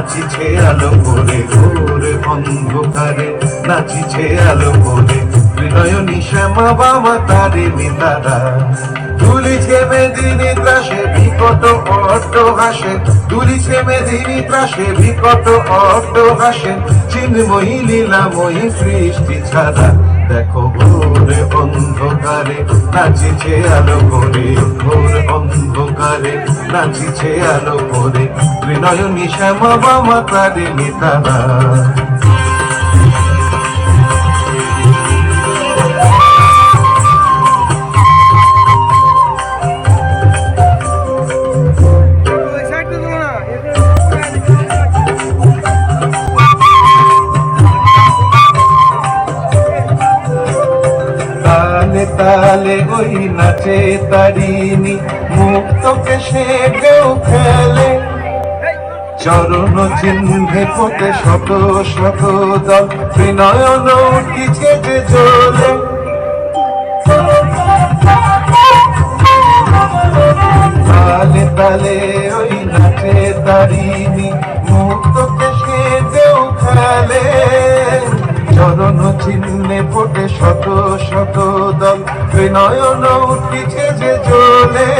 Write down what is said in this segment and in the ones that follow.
নাচিছে আলো করে ঘোর অন্ধকারে নাচিছে আলো করে বিনয়নী শ্যামা বামা তারে মিতারা দুলিছে মেদিনী ত্রাসে, বিকট অট্ট হাসে। দুলিছে মেদিনী ত্রাসে, বিকট অট্ট হাসে। চিন্ময়ী, লীলাময়ী সৃষ্টি ছাড়া দেখো ঘোর অন্ধকারে নাচিছে আলো করে ঘোর অন্ধকারে নাচিছে আলো করে বিনয়নী শ্যামা বামা তারে মিতারা তালে ওই নাচে তারিনি মুক্তকে সে কেউ খেলে। চরণ চিহ্নে পোতে শত শত দল, বিনয়ন উঠিছে যে জলে। তালে তালে ওই নাচে তারিনি চিহ্নে ফোটে শত শত দল। বিনয়ন উঠিছে যে জলে।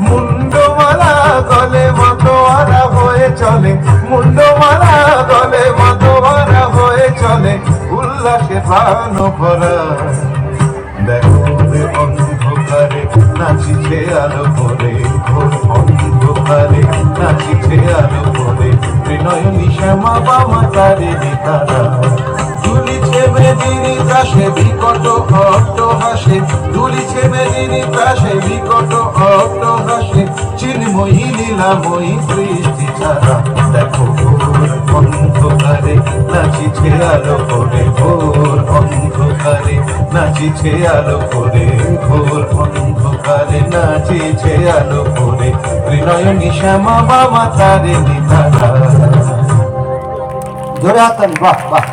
মুন্ডমালা গলে মতোয়ারা হয়ে চলে। মুন্ডমালা গলে মতোয়ারা হয়ে চলে। উল্লাসে প্রাণ ভরা। দেখো অন্ধকারে নাচিছে আলো করে অন্ধকারে নাচিছে আলো করে বিনয় শ্যামা বামা তারে। নিতারা মেদিনী ত্রাসে বিকট অট্ট হাসে দুলিছে মেদিনী ত্রাসে বিকট অট্ট হাসে। চিন্ময়ী লীলাময়ী সৃষ্টি ছাড়া দেখো অন্ধকারে, নাচিছে আলো করে ঘোর অন্ধকারে, নাচিছে আলো করে ঘোর অন্ধকারে, নাচিছে আলো করে ত্রিনয়নী শ্যামা বাবা তারে নিধারা। ধরে হাতালি বাহ বাহ।